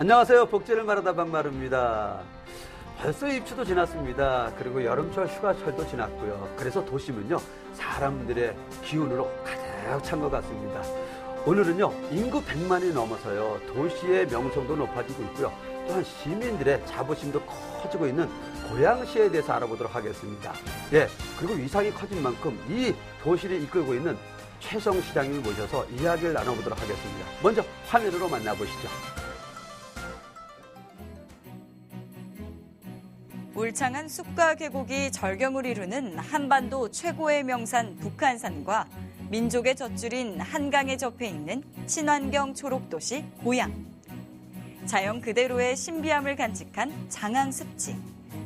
안녕하세요. 복지를 말하다 박마루입니다. 벌써 입추도 지났습니다. 그리고 여름철 휴가철도 지났고요. 그래서 도심은요, 사람들의 기운으로 가득 찬 것 같습니다. 오늘은요, 인구 100만이 넘어서요, 도시의 명성도 높아지고 있고요. 또한 시민들의 자부심도 커지고 있는 고양시에 대해서 알아보도록 하겠습니다. 예, 그리고 위상이 커진 만큼 이 도시를 이끌고 있는 최성 시장님을 모셔서 이야기를 나눠보도록 하겠습니다. 먼저 화면으로 만나보시죠. 울창한 숲과 계곡이 절경을 이루는 한반도 최고의 명산 북한산과 민족의 젖줄인 한강에 접해 있는 친환경 초록도시 고양. 자연 그대로의 신비함을 간직한 장항습지.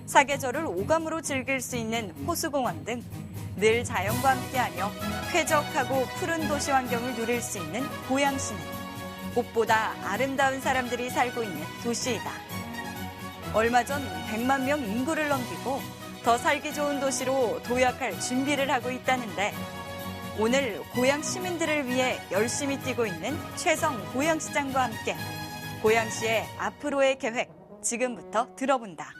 사계절을 오감으로 즐길 수 있는 호수공원 등 늘 자연과 함께하며 쾌적하고 푸른 도시 환경을 누릴 수 있는 고양시는 꽃보다 아름다운 사람들이 살고 있는 도시이다. 얼마 전 100만 명 인구를 넘기고 더 살기 좋은 도시로 도약할 준비를 하고 있다는데 오늘 고양 시민들을 위해 열심히 뛰고 있는 최성 고양시장과 함께 고양시의 앞으로의 계획 지금부터 들어본다.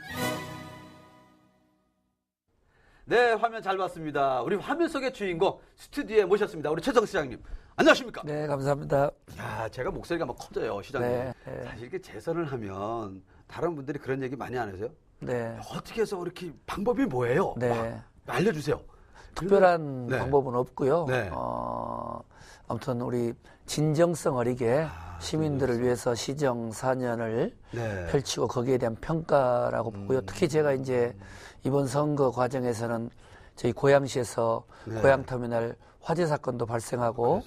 네, 화면 잘 봤습니다. 우리 화면 속의 주인공 스튜디오에 모셨습니다. 우리 최정 시장님. 안녕하십니까? 네, 감사합니다. 야, 제가 목소리가 막 커져요, 시장님. 네, 네. 사실 이렇게 재선을 하면 다른 분들이 그런 얘기 많이 안 하세요? 네. 어떻게 해서 이렇게 방법이 뭐예요? 네. 막 알려주세요. 특별한 네. 방법은 없고요. 네. 어, 아무튼 우리 진정성 어리게 아, 시민들을 위해서 시정 4년을 네. 펼치고 거기에 대한 평가라고 보고요. 음. 특히 제가 이제 이번 선거 과정에서는 저희 고양시에서 네. 고양터미널 화재 사건도 발생하고.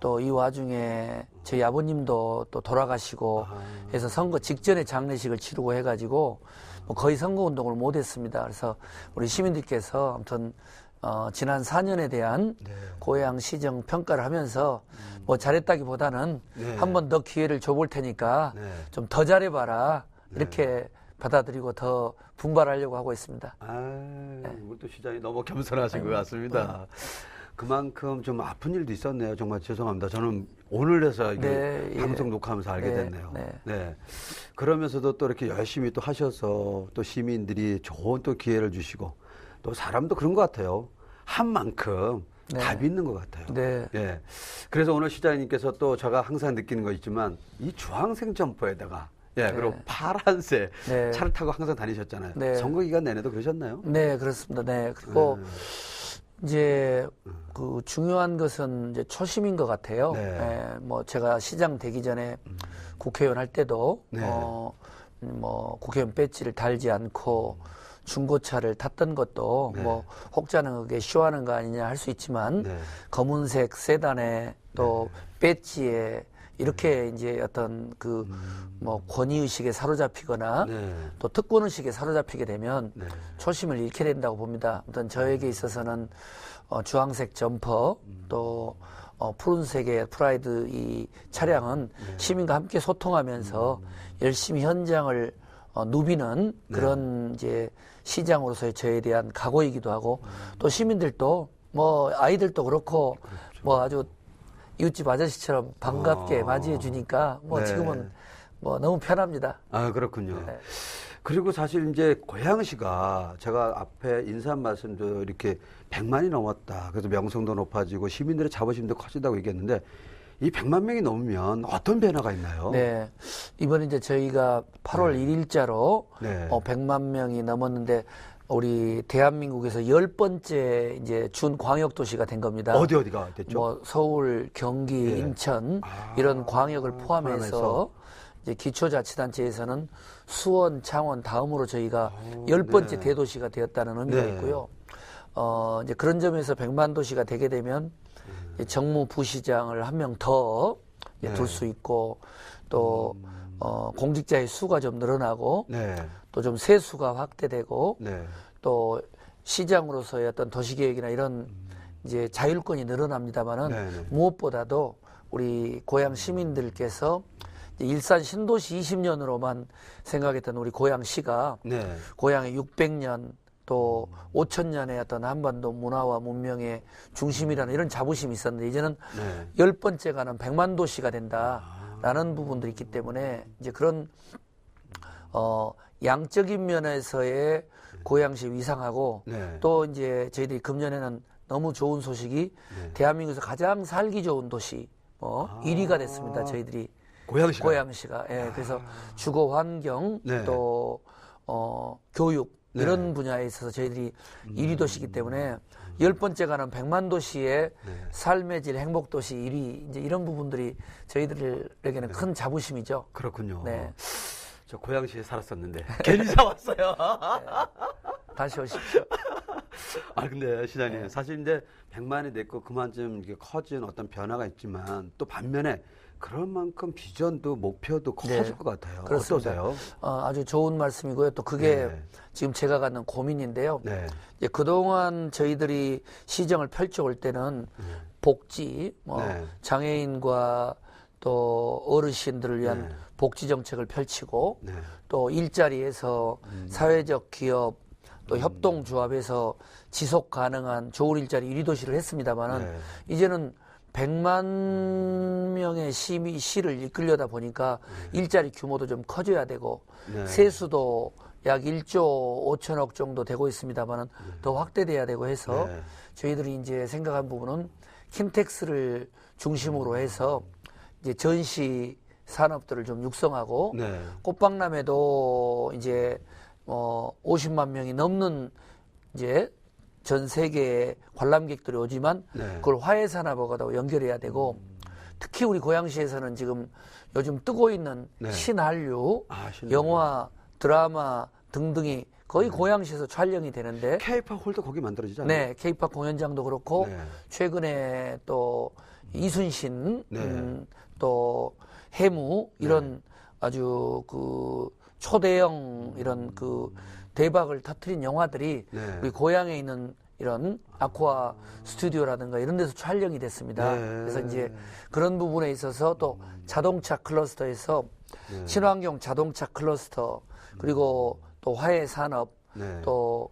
또 이 와중에 저희 아버님도 또 돌아가시고 아. 해서 선거 직전에 장례식을 치르고 해가지고 뭐 거의 선거 운동을 못했습니다. 그래서 우리 시민들께서 아무튼 어, 지난 4년에 대한 네. 고향 시정 평가를 하면서 뭐 잘했다기보다는 네. 한번 더 기회를 줘볼 테니까 네. 좀더 잘해봐라 이렇게 받아들이고 더 분발하려고 하고 있습니다. 아, 네. 우리 또 시장이 너무 겸손하신 것 같습니다. 그만큼 좀 아픈 일도 있었네요. 정말 죄송합니다. 저는 오늘 해서 이게 네, 예. 방송 녹화하면서 알게 네, 됐네요. 네. 네. 그러면서도 또 이렇게 열심히 또 하셔서 또 시민들이 좋은 또 기회를 주시고 또 사람도 그런 것 같아요. 한 만큼 네. 답이 있는 것 같아요. 네. 예. 그래서 오늘 시장님께서 또 제가 항상 느끼는 거 있지만 이 주황색 점퍼에다가 예, 그리고 파란색 네. 차를 타고 항상 다니셨잖아요. 네. 선거 기간 내내도 그러셨나요? 네, 그렇습니다. 네. 그리고 음. 이제 그 중요한 것은 이제 초심인 것 같아요. 네. 예, 뭐 제가 시장 되기 전에 국회의원 할 때도 네. 어, 뭐 국회의원 배지를 달지 않고 중고차를 탔던 것도 네. 뭐 혹자는 그게 쇼하는 거 아니냐 할 수 있지만 네. 검은색 세단에 또 배지에 이렇게 이제 어떤 그 뭐 권위 의식에 사로잡히거나 네. 또 특권 의식에 사로잡히게 되면 네. 초심을 잃게 된다고 봅니다. 아무튼 저에게 있어서는 어, 주황색 점퍼 또 어, 푸른색의 프라이드 이 차량은 시민과 함께 소통하면서 열심히 현장을 어, 누비는 그런 이제 시장으로서의 저에 대한 각오이기도 하고 또 시민들도 뭐 아이들도 그렇고 뭐 아주 이웃집 아저씨처럼 반갑게 아. 맞이해 주니까 뭐 네. 지금은 뭐 너무 편합니다. 아, 그렇군요. 네. 그리고 사실 이제 고양시가 제가 앞에 인사 말씀도 이렇게 100만이 넘었다. 그래서 명성도 높아지고 시민들의 자부심도 커진다고 얘기했는데 이 100만 명이 넘으면 어떤 변화가 있나요? 네. 이번에 이제 저희가 8월 1일자로 네. 어, 100만 명이 넘었는데 우리 대한민국에서 열 번째 이제 준 광역 도시가 된 겁니다. 어디 어디가 됐죠? 뭐 서울, 경기, 네. 인천 아, 이런 광역을 포함해서 포함해서. 이제 기초자치단체에서는 수원, 창원 다음으로 저희가 오, 열 번째 네. 대도시가 되었다는 의미가 네. 있고요. 어, 이제 그런 점에서 100만 도시가 되게 되면 이제 정무 부시장을 한 명더 네. 둘수 있고 또 어, 공직자의 수가 좀 늘어나고 네. 또 좀 세수가 확대되고 네. 또 시장으로서의 어떤 도시계획이나 이런 이제 자율권이 늘어납니다만은 네네. 무엇보다도 우리 고향 시민들께서 일산 신도시 20년으로만 생각했던 우리 고향시가 네. 고향의 600년 또 5천년의 어떤 한반도 문화와 문명의 중심이라는 이런 자부심이 있었는데 이제는 네. 열 번째 가는 백만 도시가 된다. 라는 부분들이 있기 때문에 이제 그런 어 양적인 면에서의 고양시 위상하고 네. 또 이제 저희들이 금년에는 너무 좋은 소식이 네. 대한민국에서 가장 살기 좋은 도시 뭐 아. 1위가 됐습니다. 저희들이 고양시가 고양시가 예 그래서 주거 환경 네. 또 어, 교육 네. 이런 분야에 있어서 저희들이 1위 도시이기 때문에 열 번째 가는 100만 도시의 네. 삶의 질 행복 도시 1위 이제 이런 부분들이 저희들에게는 큰 자부심이죠. 그렇군요. 네. 저 고양시에 살았었는데 괜히 사왔어요. 다시 오십시오. 아 근데 시장님 네. 사실 이제 100만이 됐고 그만큼 이게 커진 어떤 변화가 있지만 또 반면에 그런 만큼 비전도 목표도 커질 네. 것 같아요. 그렇습니다. 어떠세요? 어, 아주 좋은 말씀이고요. 또 그게 네. 지금 제가 갖는 고민인데요. 네. 이제 그동안 저희들이 시정을 펼쳐올 때는 복지, 뭐 네. 장애인과 또 어르신들을 위한 네. 복지 정책을 펼치고 네. 또 일자리에서 사회적 기업 또 협동조합에서 지속 가능한 좋은 일자리 1위 도시를 했습니다만은 네. 이제는 100만 명의 시미, 시를 이끌려다 보니까 일자리 규모도 좀 커져야 되고 네. 세수도 약 1조 5천억 정도 되고 있습니다만은 더 확대돼야 되고 해서 네. 저희들이 이제 생각한 부분은 킨텍스를 중심으로 해서 이제 전시 산업들을 좀 육성하고 네. 꽃박람회도 이제 어 50만 명이 넘는 이제 전 세계 관람객들이 오지만 네. 그걸 화해 산업하고도 연결해야 되고 특히 우리 고양시에서는 지금 요즘 뜨고 있는 네. 신한류 아. 영화 드라마 등등이 거의 고양시에서 촬영이 되는데 K-팝 홀도 거기 만들어지지 않아요? 네 케이팝 공연장도 그렇고 네. 최근에 또 이순신 네. 음, 또 해무 이런 아주 그 초대형 이런 그 대박을 터트린 영화들이 네. 우리 고향에 있는 이런 아쿠아 스튜디오라든가 이런 데서 촬영이 됐습니다. 네. 그래서 이제 그런 부분에 있어서 또 자동차 클러스터에서 네. 친환경 자동차 클러스터 그리고 또 화해 산업 네. 또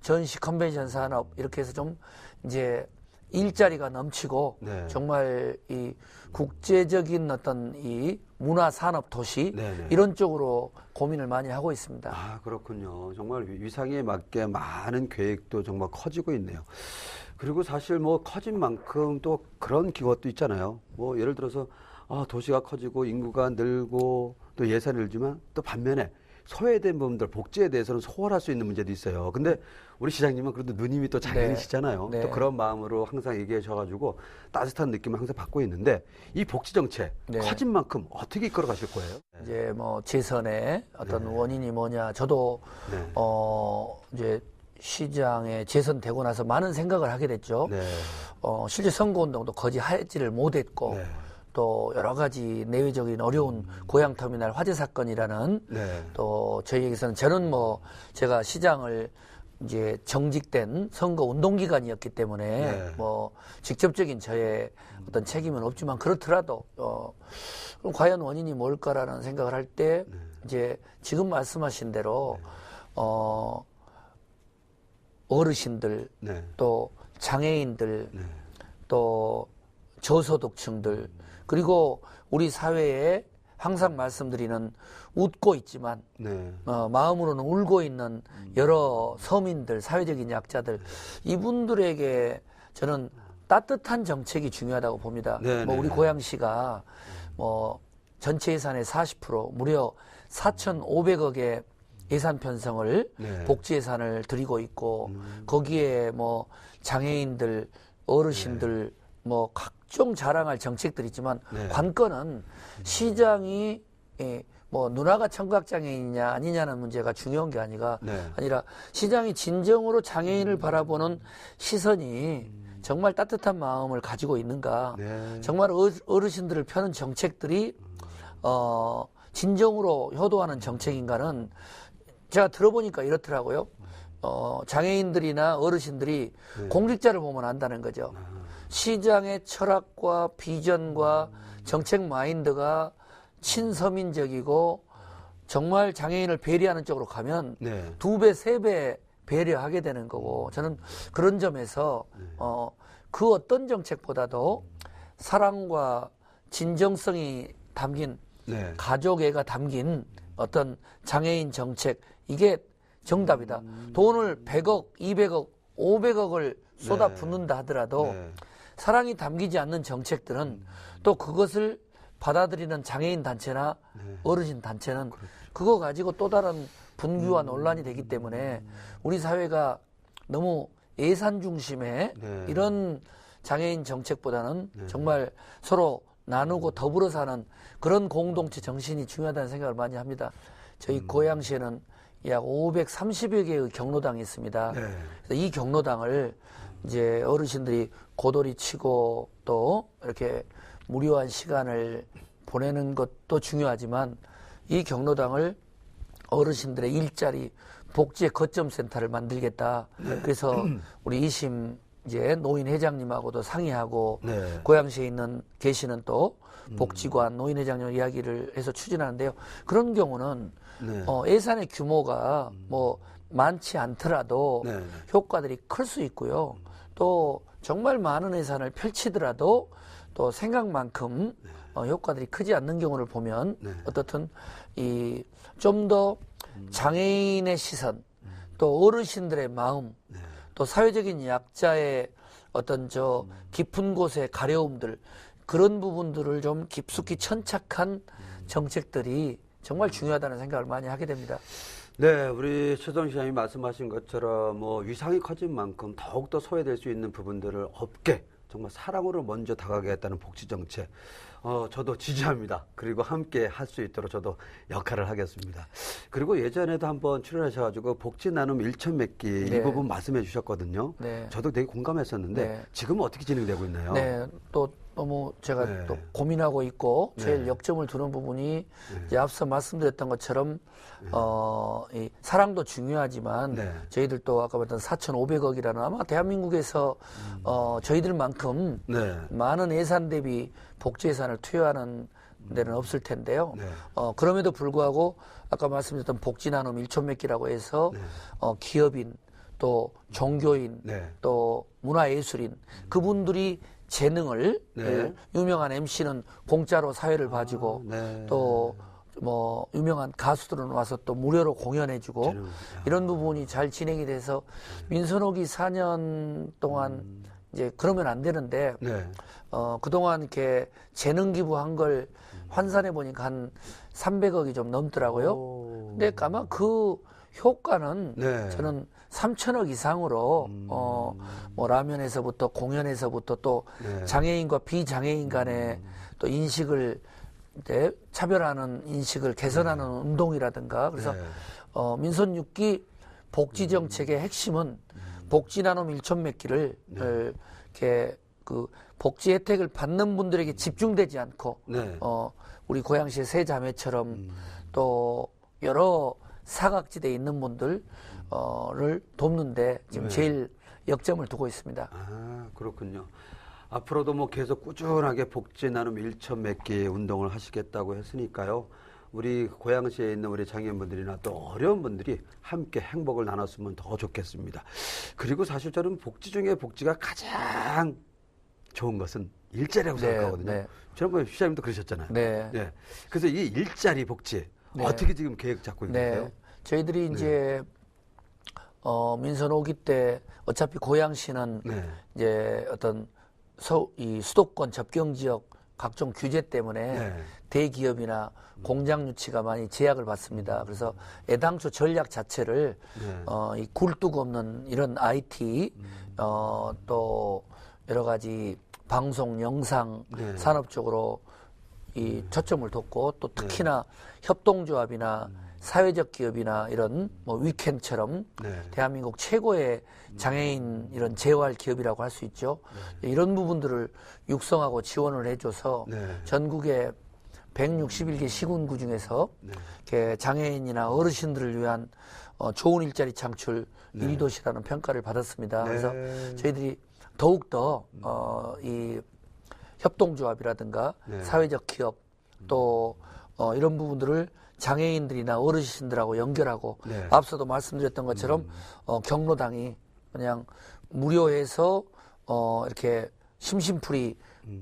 전시 컨벤션 산업 이렇게 해서 좀 이제 일자리가 넘치고 네. 정말 이 국제적인 어떤 이 문화 산업 도시 네네. 이런 쪽으로 고민을 많이 하고 있습니다. 아, 그렇군요. 정말 위- 위상에 맞게 많은 계획도 정말 커지고 있네요. 그리고 사실 뭐 커진 만큼 또 그런 기것도 있잖아요. 뭐 예를 들어서 아, 도시가 커지고 인구가 늘고 또 예산이 늘지만 또 반면에 소외된 부분들 복지에 대해서는 소홀할 수 있는 문제도 있어요. 근데 우리 시장님은 그래도 누님이 또 장인이시잖아요. 네. 또 그런 마음으로 항상 얘기해 주셔가지고 따뜻한 느낌을 항상 받고 있는데 이 복지 정책 네. 커진 만큼 어떻게 이끌어 가실 거예요? 이제 뭐 재선의 어떤 원인이 뭐냐 저도 네. 어 이제 시장에 재선되고 나서 많은 생각을 하게 됐죠. 네. 어 실제 선거 운동도 거의 하지를 못했고 네. 또 여러 가지 내외적인 어려운 고향 터미널 화재 사건이라는 네. 또 저희에게서는 저는 뭐 제가 시장을 이제 정직된 선거 운동 기간이었기 때문에 네. 뭐 직접적인 저의 어떤 책임은 없지만 그렇더라도 어 과연 원인이 뭘까라는 생각을 할때 네. 이제 지금 말씀하신 대로 어 어르신들 네. 또 장애인들 네. 또 저소득층들 그리고 우리 사회에 항상 말씀드리는 웃고 있지만 네. 어, 마음으로는 울고 있는 여러 서민들 사회적인 약자들 이분들에게 저는 따뜻한 정책이 중요하다고 봅니다. 네, 뭐 네. 우리 고양시가 뭐 전체 예산의 40% 무려 4,500억의 예산 편성을 네. 음. 복지 예산을 드리고 있고 거기에 뭐 장애인들 어르신들 뭐 각종 자랑할 정책들이 있지만 네. 관건은 시장이 예, 뭐 누나가 청각 장애인이냐 아니냐는 문제가 중요한 게 아니라 네. 아니라 시장이 진정으로 장애인을 바라보는 시선이 정말 따뜻한 마음을 가지고 있는가 네. 정말 어- 어르신들을 펴는 정책들이 어 진정으로 효도하는 정책인가는 제가 들어보니까 이렇더라고요. 어 장애인들이나 어르신들이 공직자를 보면 안다는 거죠. 시장의 철학과 비전과 정책 마인드가 친서민적이고 정말 장애인을 배려하는 쪽으로 가면 네. 두 배, 세 배 배려하게 되는 거고 저는 그런 점에서 어, 그 어떤 정책보다도 사랑과 진정성이 담긴 네. 가족애가 담긴 어떤 장애인 정책 이게 정답이다. 음. 돈을 100억, 200억, 500억을 쏟아 붓는다 하더라도 네. 사랑이 담기지 않는 정책들은 또 그것을 받아들이는 장애인 단체나 네. 어르신 단체는 그렇죠. 그거 가지고 또 다른 분규와 음. 논란이 되기 때문에 우리 사회가 너무 예산 중심의 네. 이런 장애인 정책보다는 정말 서로 나누고 더불어 사는 그런 공동체 정신이 중요하다는 생각을 많이 합니다. 저희 음. 고양시에는 약 530여 개의 경로당이 있습니다. 네. 그래서 이 경로당을 이제 어르신들이 고돌이 치고 또 이렇게 무료한 시간을 보내는 것도 중요하지만 이 경로당을 어르신들의 일자리 복지의 거점 센터를 만들겠다. 그래서 우리 이심 이제 노인 회장님하고도 상의하고 네. 고양시에 있는 계시는 또 복지관 노인 회장님 이야기를 해서 추진하는데요. 그런 경우는 네. 어, 예산의 규모가 뭐 많지 않더라도 네, 네. 효과들이 클 수 있고요. 또 정말 많은 예산을 펼치더라도 또 생각만큼 어, 효과들이 크지 않는 경우를 보면 네. 어떻든 이 좀 더 장애인의 시선 또 어르신들의 마음 네. 또 사회적인 약자의 어떤 저 깊은 곳의 가려움들 그런 부분들을 좀 깊숙이 천착한 정책들이 정말 중요하다는 생각을 많이 하게 됩니다. 네, 우리 최정 시장이 말씀하신 것처럼 뭐 위상이 커진 만큼 더욱더 소외될 수 있는 부분들을 없게 정말 사랑으로 먼저 다가가겠다는 복지 정책. 어, 저도 지지합니다. 그리고 함께 할 수 있도록 저도 역할을 하겠습니다. 그리고 예전에도 한번 출연하셔가지고 복지 나눔 일천 맺기 이 네. 부분 말씀해 주셨거든요. 네. 저도 되게 공감했었는데 네. 지금은 어떻게 진행되고 있나요? 네, 또 너무 제가 네. 또 고민하고 있고 제일 네. 역점을 두는 부분이 이제 앞서 말씀드렸던 것처럼 어, 이 사랑도 중요하지만 네. 저희들 또 아까 봤던 4,500억이라는 아마 대한민국에서 어, 저희들만큼 네. 많은 예산 대비 복지 예산을 투여하는 데는 없을 텐데요. 네. 어, 그럼에도 불구하고 아까 말씀드렸던 복지 나눔 일촌맺기라고 해서 어, 기업인 또 종교인 네. 또 문화예술인 그분들이 재능을 네. 예, 유명한 MC는 공짜로 사회를 봐주고 네. 또뭐 유명한 가수들은 와서 또 무료로 공연해주고 재능, 이런 부분이 잘 진행이 돼서 민선옥이 4년 동안 이제 그러면 안 되는데 네. 어, 그동안 이렇게 재능 기부한 걸 환산해 보니까 한 300억이 좀 넘더라고요. 오. 근데 아마 그 효과는 네. 저는 3천억 이상으로 어, 뭐 라면에서부터 공연에서부터 또 네. 장애인과 비장애인 간의 또 인식을 이제 차별하는 인식을 개선하는 운동이라든가. 그래서 네. 어, 민선 6기 복지 정책의 핵심은 복지 나눔 일천 맺기를 을 이렇게 그 복지 혜택을 받는 분들에게 집중되지 않고 네. 어, 우리 고양시의 세 자매처럼 또 여러 사각지대에 있는 분들 어를 돕는데 지금 제일 역점을 두고 있습니다. 아, 그렇군요. 앞으로도 뭐 계속 꾸준하게 복지 나눔 일천 맺기 운동을 하시겠다고 했으니까요. 우리 고양시에 있는 우리 장애인분들이나 또 어려운 분들이 함께 행복을 나눴으면 더 좋겠습니다. 그리고 사실 저는 복지 중에 복지가 가장 좋은 것은 일자리라고 네, 생각하거든요. 네. 지난번에 시장님도 그러셨잖아요. 네. 예. 그래서 이 일자리 복지 네. 어떻게 지금 계획 잡고 계세요? 네. 저희들이 이제 어, 민선 5기 때 어차피 고양시는 네. 이제 어떤 서, 이 수도권 접경 지역 각종 규제 때문에 네. 대기업이나 공장 유치가 많이 제약을 받습니다. 그래서 애당초 전략 자체를 네. 어, 이 굴뚝 없는 이런 IT 어, 또 여러 가지 방송 영상 네. 산업 쪽으로 이 초점을 뒀고 또 특히나 협동조합이나 사회적 기업이나 이런 뭐 위켄처럼 네. 대한민국 최고의 장애인 이런 재활 기업이라고 할 수 있죠. 이런 부분들을 육성하고 지원을 해줘서 네. 전국의 161개 시군구 중에서 네. 장애인이나 어르신들을 위한 어, 좋은 일자리 창출 일도시라는 평가를 받았습니다. 그래서 네. 저희들이 더욱더 어, 이 협동조합이라든가 네. 사회적 기업 또 어, 이런 부분들을 장애인들이나 어르신들하고 연결하고 네. 음. 앞서도 말씀드렸던 것처럼 어, 경로당이 그냥 무료해서 어, 이렇게 심심풀이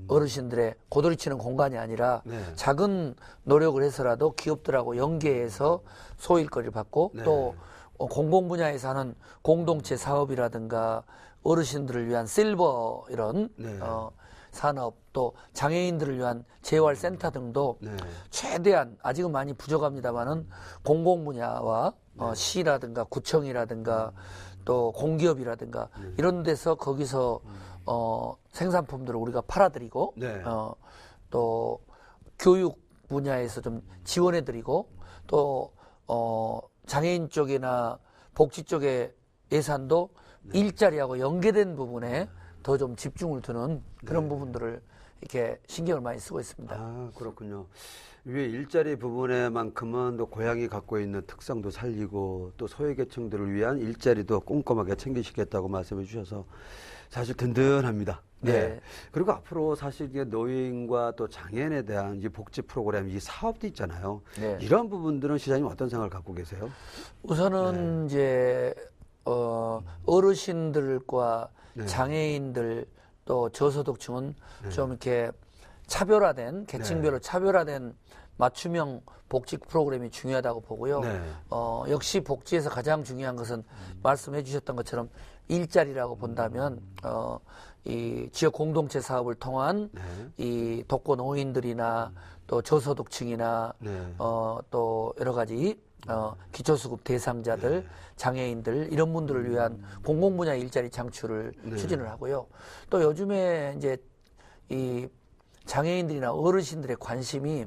어르신들의 고도리치는 공간이 아니라 네. 작은 노력을 해서라도 기업들하고 연계해서 소일거리를 받고 네. 또 어, 공공 분야에서 하는 공동체 사업이라든가 어르신들을 위한 실버 이런 네. 어, 산업 또 장애인들을 위한 재활센터 등도 네. 최대한 아직은 많이 부족합니다만은 공공 분야와 네. 어, 시라든가 구청이라든가 또 공기업이라든가 네. 이런 데서 거기서 어, 생산품들을 우리가 팔아드리고 네. 어, 또 교육 분야에서 좀 지원해드리고 또 어, 장애인 쪽이나 복지 쪽의 예산도 네. 일자리하고 연계된 부분에 더 좀 집중을 두는 그런 부분들을 이렇게 신경을 많이 쓰고 있습니다. 네. 아, 그렇군요. 위에 일자리 부분에만큼은 또 고향이 갖고 있는 특성도 살리고 또 소외계층들을 위한 일자리도 꼼꼼하게 챙기시겠다고 말씀해 주셔서 사실 든든합니다. 네. 네. 그리고 앞으로 사실 이게 노인과 또 장애인에 대한 이 복지 프로그램, 이 사업도 있잖아요. 네. 이런 부분들은 시장님 어떤 생각을 갖고 계세요? 우선은 이제 어, 어르신들과 네. 장애인들 또 저소득층은 좀 이렇게 차별화된 계층별로 네. 차별화된 맞춤형 복지 프로그램이 중요하다고 보고요. 네. 어, 역시 복지에서 가장 중요한 것은 말씀해 주셨던 것처럼 일자리라고 본다면 어, 이 지역 공동체 사업을 통한 네. 이 독거 노인들이나 또 저소득층이나 네. 어, 또 여러 가지 어, 기초수급 대상자들, 장애인들 이런 분들을 위한 공공 분야 일자리 창출을 네. 추진을 하고요. 또 요즘에 이제 이 장애인들이나 어르신들의 관심이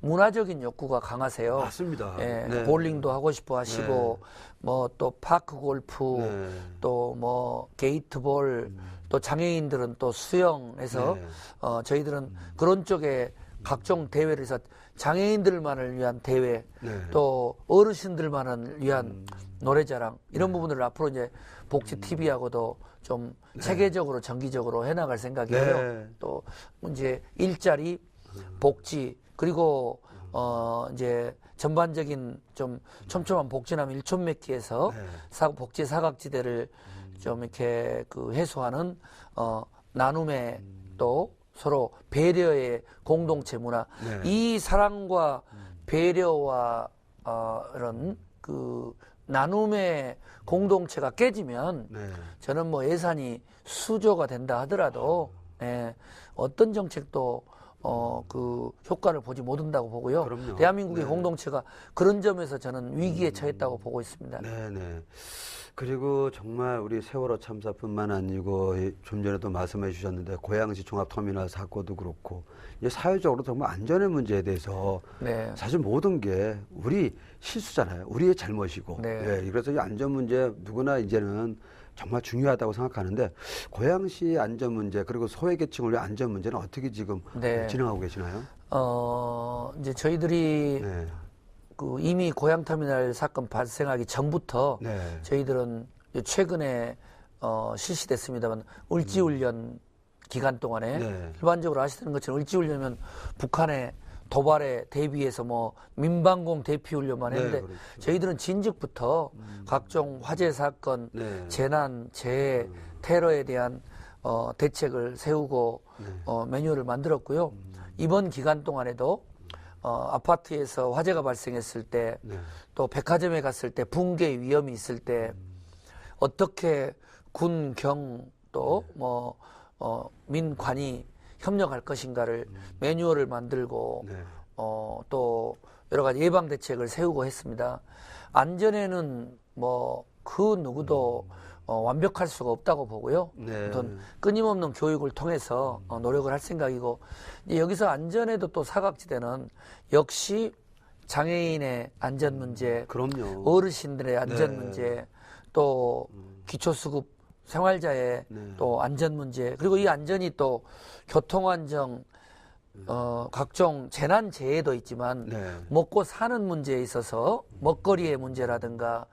문화적인 욕구가 강하세요. 맞습니다. 예, 네. 볼링도 하고 싶어 하시고 뭐또 파크 골프 네. 또뭐 게이트볼 또 장애인들은 또 수영해서 네. 어 저희들은 그런 쪽에 각종 대회를 해서 장애인들만을 위한 대회 네. 또 어르신들만을 위한 노래자랑 이런 부분들을 앞으로 이제 복지 TV하고도 좀 체계적으로 정기적으로 해나갈 생각이고요. 네. 또 이제 일자리, 복지 그리고 어 이제 전반적인 좀 촘촘한 복지남 일촌맺기에서 네. 사, 복지 사각지대를 좀 이렇게 그 해소하는 어 나눔의 또 서로 배려의 공동체 문화 네. 이 사랑과 배려와 어 이런 그 나눔의 공동체가 깨지면 네. 저는 뭐 예산이 수조가 된다 하더라도 예, 어떤 정책도 어, 그 효과를 보지 못한다고 보고요. 그럼요. 대한민국의 네. 공동체가 그런 점에서 저는 위기에 처했다고 보고 있습니다. 네 네. 그리고 정말 우리 세월호 참사뿐만 아니고 이- 좀 전에도 말씀해 주셨는데 고양시 종합터미널 사고도 그렇고 이 사회적으로 정말 안전의 문제에 대해서 네. 사실 모든 게 우리 실수잖아요. 우리의 잘못이고. 네. 예, 그래서 이 안전 문제 누구나 이제는 정말 중요하다고 생각하는데 고양시 안전 문제 그리고 소외계층을 위한 안전 문제는 어떻게 지금 네. 진행하고 계시나요? 어, 이제 저희들이 네. 그 이미 고향 터미널 사건 발생하기 전부터 네. 저희들은 최근에 어, 실시됐습니다만 을지훈련 기간 동안에 네. 일반적으로 아시는 것처럼 을지훈련은 북한의 도발에 대비해서 뭐 민방공 대피 훈련만 네, 했는데 그렇죠. 저희들은 진즉부터 각종 화재 사건, 네. 재난, 재해, 테러에 대한 어, 대책을 세우고 네. 어, 매뉴얼을 만들었고요. 음. 이번 기간 동안에도 어, 아파트에서 화재가 발생했을 때 네. 또 백화점에 갔을 때 붕괴 위험이 있을 때 어떻게 군, 경, 또 뭐, 어, 민관이 협력할 것인가를 매뉴얼을 만들고 네. 어, 또 여러 가지 예방 대책을 세우고 했습니다. 안전에는 뭐 그 누구도 어, 완벽할 수가 없다고 보고요. 네. 어떤 끊임없는 교육을 통해서 어, 노력을 할 생각이고 여기서 안전에도 또 사각지대는 역시 장애인의 안전 문제, 그럼요. 어르신들의 안전 네. 문제, 또 기초수급 생활자의 네. 또 안전 문제, 그리고 이 안전이 또 교통 안정, 어, 각종 재난 재해도 있지만 네. 먹고 사는 문제에 있어서 먹거리의 문제라든가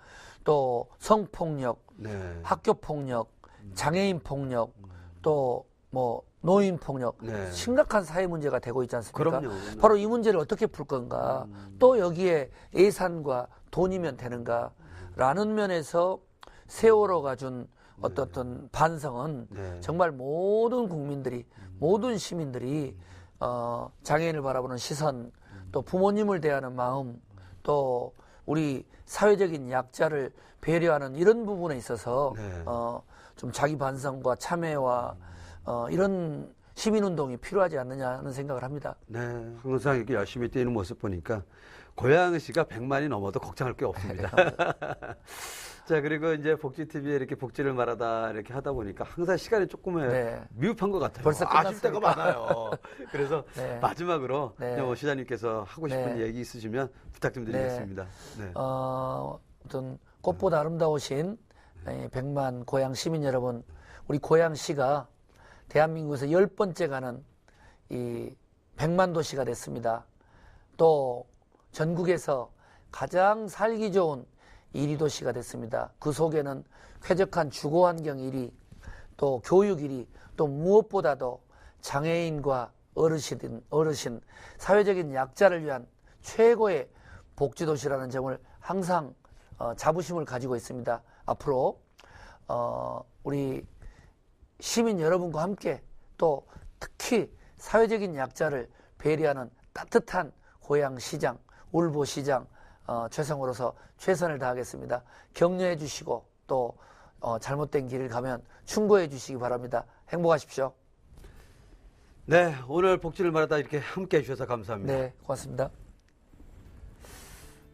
또 성폭력, 네. 학교 폭력, 장애인 폭력, 또뭐 노인 폭력 네. 심각한 사회 문제가 되고 있지 않습니까? 그럼요. 음. 바로 이 문제를 어떻게 풀 건가? 또 여기에 예산과 돈이면 되는가 라는 면에서 세월호가 준 어떤 어떤 반성은 네. 정말 모든 국민들이 모든 시민들이 어, 장애인을 바라보는 시선, 또 부모님을 대하는 마음, 또 우리 사회적인 약자를 배려하는 이런 부분에 있어서 네. 어, 좀 자기 반성과 참회와 어, 이런 시민운동이 필요하지 않느냐 하는 생각을 합니다. 네, 항상 이렇게 열심히 뛰는 모습 보니까 고양시가 100만이 넘어도 걱정할 게 없습니다. 자, 그리고 이제 복지TV에 이렇게 복지를 말하다 이렇게 하다 보니까 항상 시간이 조금 네. 미흡한 것 같아요. 벌써 아실 때가? 많아요. 그래서 네. 마지막으로 네. 네. 시장님께서 하고 싶은 네. 얘기 있으시면 부탁 좀 드리겠습니다. 네. 어, 어떤 꽃보다 아름다우신 에, 백만 고향 시민 여러분, 우리 고향시가 대한민국에서 열 번째 가는 이 백만 도시가 됐습니다. 또 전국에서 가장 살기 좋은 1위 도시가 됐습니다. 그 속에는 쾌적한 주거 환경 1위, 또 교육 1위, 또 무엇보다도 장애인과 어르신, 어르신, 사회적인 약자를 위한 최고의 복지 도시라는 점을 항상 어, 자부심을 가지고 있습니다. 앞으로 어, 우리 시민 여러분과 함께 또 특히 사회적인 약자를 배려하는 따뜻한 고향 시장, 울보 시장 어, 최성으로서 최선을 다하겠습니다. 격려해 주시고 또 어, 잘못된 길을 가면 충고해 주시기 바랍니다. 행복하십시오. 네, 오늘 복지를 말하다 이렇게 함께 해주셔서 감사합니다. 네, 고맙습니다.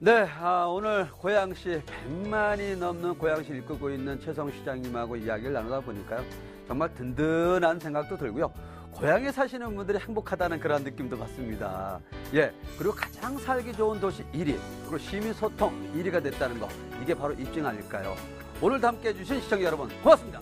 네, 아, 오늘 고양시 100만이 넘는 고양시를 이끌고 있는 최성 시장님하고 이야기를 나누다 보니까요. 정말 든든한 생각도 들고요. 고향에 사시는 분들이 행복하다는 그런 느낌도 받습니다. 예, 그리고 가장 살기 좋은 도시 1위, 그리고 시민 소통 1위가 됐다는 거, 이게 바로 입증 아닐까요? 오늘도 함께 해주신 시청자 여러분, 고맙습니다.